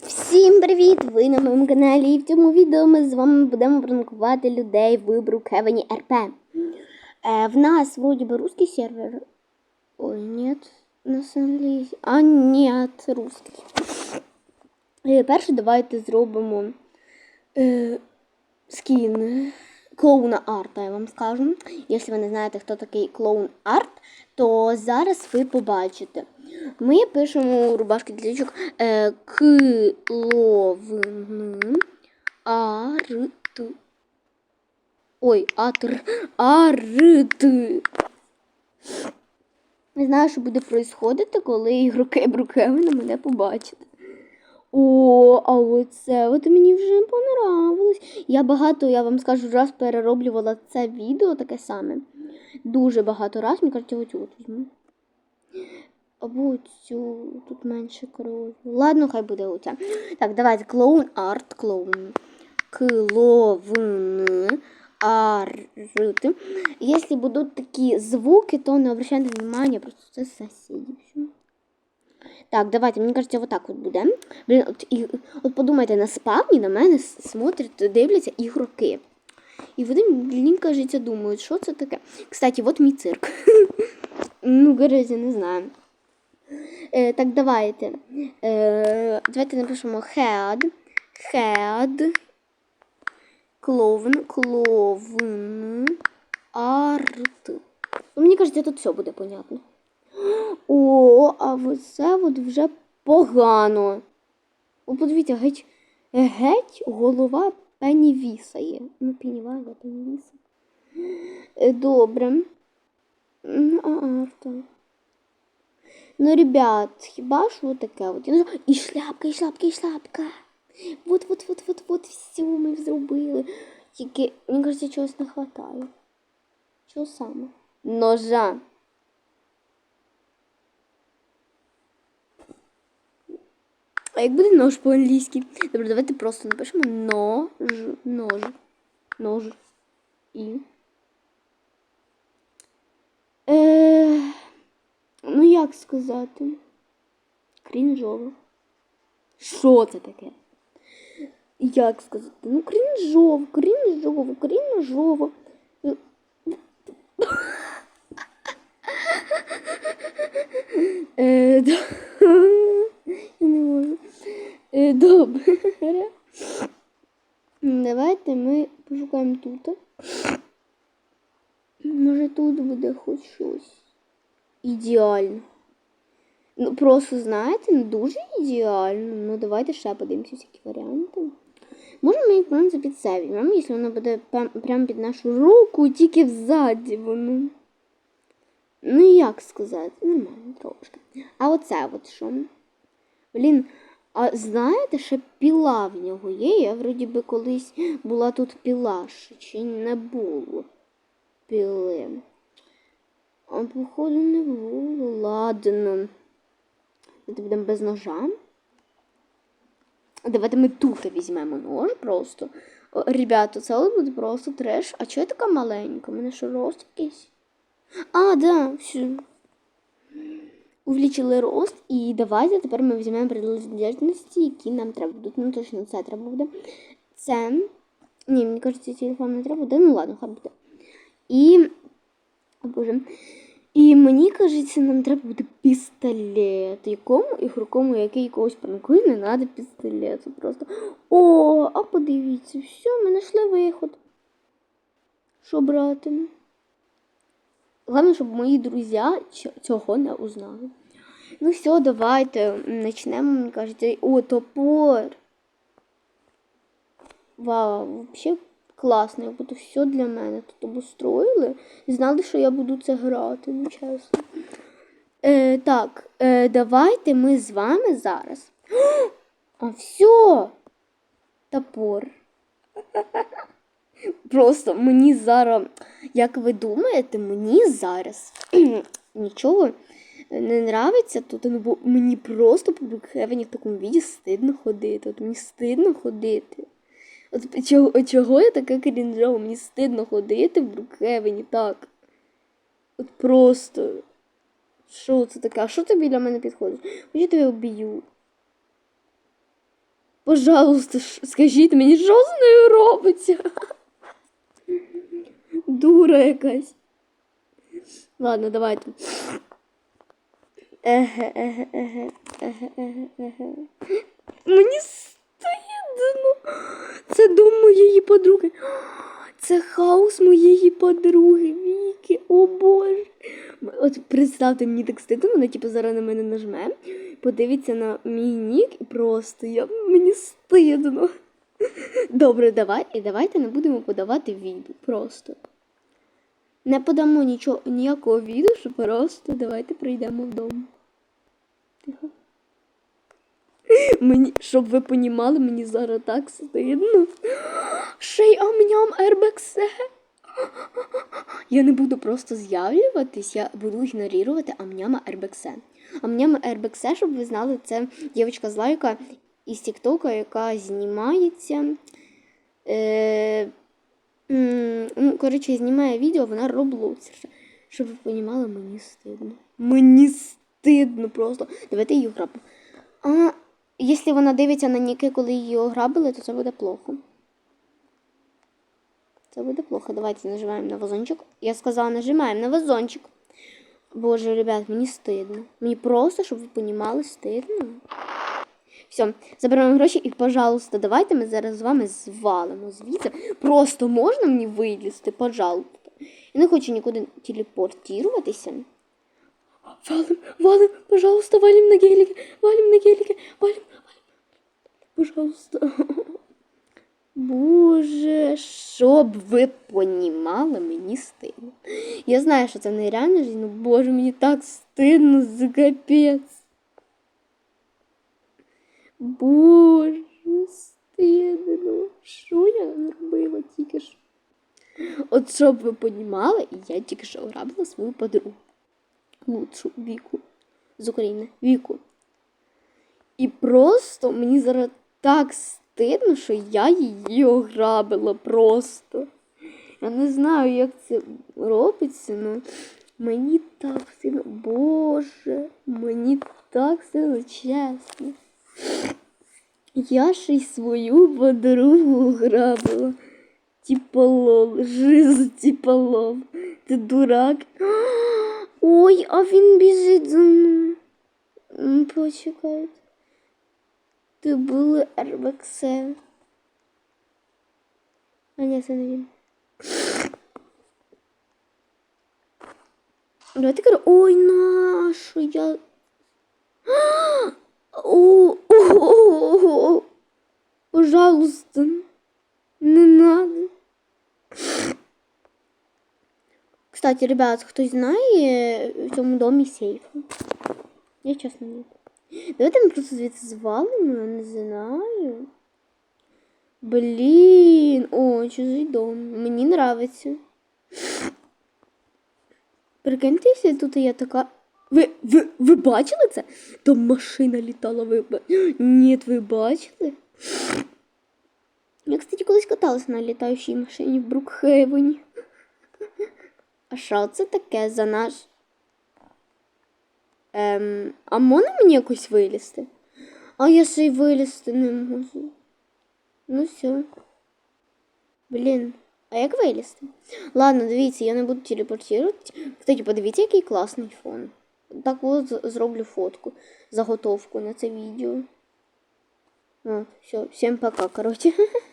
Всім привіт! Ви на моєму каналі і в цьому відео ми з вами будемо пранкувати людей в Брукхевені РП. Е, в нас вроді би русский сервер. Ой, нет, нас англійський. А, нет, русский. Е, перше давайте зробимо е, скін клоуна арта, я вам скажу. Якщо ви не знаєте, хто такий клоун арт, то зараз ви побачите. Ми пишемо у рубашки діточок е, клоун арт. Ой, атр. Арт. Не знаю, що буде происходити, коли ігроки Брукевина мене побачать. О, а оце от мені вже понравилось. Я багато, я вам скажу, раз перероблювала це відео таке саме. Дуже багато раз, мені кажуть, оцю от візьму. Або цю, тут менше крові. Ладно, хай буде оця. Так, давайте клоун арт, клоун. Клоун арт. Якщо будуть такі звуки, то не обращайте внимания, просто це сусіди. Так, давайте, мені кажеться, отак от буде. Блін, от, і, от подумайте, на спавні на мене смотрять, дивляться ігроки. І вони, блін, кажеться, думають, що це таке. Кстати, от мій цирк. ну, короче, не знаю. Е, так, давайте. Е, давайте напишемо head. Head. Клоун. Клоун. Арт. Ну, мені кажеться, тут все буде понятно. О, а це от вже погано. О, подивіться, геть, геть голова пенівісає. Ну, пенівага, пенівіса. Е, Добре. Ну, а, арта. Ну, ребят, хіба вот таке от? І шляпка, і шляпка, і шляпка. Вот, вот, вот, вот, вот, все ми зробили. Тільки, мені кажеться, чогось не хватає. Чого саме? Ножа. Як буде нож по-англійськи? Добре, давайте просто напишемо нож, нож, нож і. Е, ну як сказати? Крінжово. Що це таке? Як сказати? Ну, крінжово, крінжово, крінжово. Е, да. Я не можу. Е, Добре. Давайте ми пошукаємо тут. Може тут буде хоч щось. Ідеально. Ну, просто, знаєте, не дуже ідеально. Ну, давайте ще подивимося всякі варіанти. Можемо ми, в принципі, це візьмемо, якщо воно буде прямо під нашу руку, тільки взаді воно. Ну, як сказати, нормально трошки. А оце от що? Блін, а знаєте, ще піла в нього є? Я вроді би колись була тут піла, чи не було піли. А походу не було. Ладно. Давайте будемо без ножа. Давайте ми тут візьмемо нож просто. О, ребята, це буде просто треш. А чого я така маленька? У мене що рост якийсь? А, да, все. Увеличили рост. І давайте тепер ми візьмемо приналежності, які нам треба будуть. Ну, точно це треба буде. Це. Ні, мені кажеться, телефон не треба буде. Ну ладно, хай буде. І. О, Боже. І мені кажеться, нам треба буде пістолет. Якому ігрокому, який когось пранкує, не треба пістолету. Просто. О, а подивіться, все, ми знайшли виход. Що брати? Головне, щоб мої друзі цього не узнали. Ну все, давайте почнемо, мені кажеться. О, топор. Вау, взагалі класно, як будто все для мене тут обустроїли. Знали, що я буду це грати, ну чесно. Е, Так, е, давайте ми з вами зараз. А все! Топор. Просто мені зараз, як ви думаєте, мені зараз нічого не нравиться тут, ну, бо мені просто по Брукхевені в такому віді стидно ходити. От мені стидно ходити. От чого, чого я така крінжова? Мені стидно ходити в Брукхевені так. От просто. Що це таке? А що тобі для мене підходить? Хоч я тебе обію. Пожалуйста, скажіть мені, що з нею робиться? Дура якась. Ладно, давайте. Мені стидно. Це дом моєї подруги. Це хаос моєї подруги Віки. О Боже. От представте, мені так стидно, вона типу зараз на мене нажме, подивиться на мій нік і просто я мені стидно. Добре, давай, і давайте не будемо подавати відео. Просто. Не подамо нічого, ніякого відео, просто давайте прийдемо вдома. Тихо. Мені, щоб ви понімали, мені зараз так стидно. Ще й амням ербексе. Я не буду просто з'явлюватись, я буду ігнорувати амняма ербексе. Амняма ербексе, щоб ви знали, це дівчинка з лайка із Тіктока, яка знімається. Е, ну, коротше, знімає відео, вона роблоцерша. Щоб ви понімали, мені стидно. Мені стидно просто. Давайте її ограбимо. А якщо вона дивиться на Ніки, коли її ограбили, то це буде плохо. Це буде плохо. Давайте нажимаємо на вазончик. Я сказала, нажимаємо на вазончик. Боже, ребят, мені стидно. Мені просто, щоб ви понімали, стидно. Все, забираємо гроші і, пожалуйста, давайте ми зараз з вами звалимо звідси. Просто можна мені вилізти, пожалуйста. Я не хочу нікуди телепортуватися. Валим, валим, пожалуйста, валим на гелике, валим на гелике, валим, валим. Пожалуйста. Боже, щоб ви понімали, мені стидно. Я знаю, що це нереально життя, але боже, мені так стидно за капець. Боже, стидно. Що я зробила тільки що? От щоб ви понімали, я тільки що ограбила свою подругу. Лучшу Віку з України. Віку. І просто мені зараз так стидно, що я її ограбила просто. Я не знаю, як це робиться, але мені так сильно. Боже, мені так сильно чесно. Я ще й свою подругу ограбила. Типа лол, жизнь типа лол. Ти дурак. Ой, а він біжить за мною. М, Почекайте. Ти були РБКС. А ні, це не він. Давайте кажу, ой, нашу я. О, пожалуйста, не надо. Кстати, ребят, хтось знає в цьому домі сейф? Я чесно не. Давайте ми просто звідси звалимо, я не знаю. Блін, о, чужий дом. Мені нравиться. Прикиньте, якщо тут я така. Ви, ви, ви бачили це? Там машина літала, ви. Ні, ви бачили? Я, кстати, колись каталась на літаючій машині в Брукхейвені. А що це таке за наш? Ем, а можна мені якось вилізти? А я ще й вилізти не можу. Ну все. Блін, а як вилізти? Ладно, дивіться, я не буду телепортувати. Кстати, подивіться, який класний фон. Так от зроблю фотку, заготовку на це відео. А, все, всім пока, короче.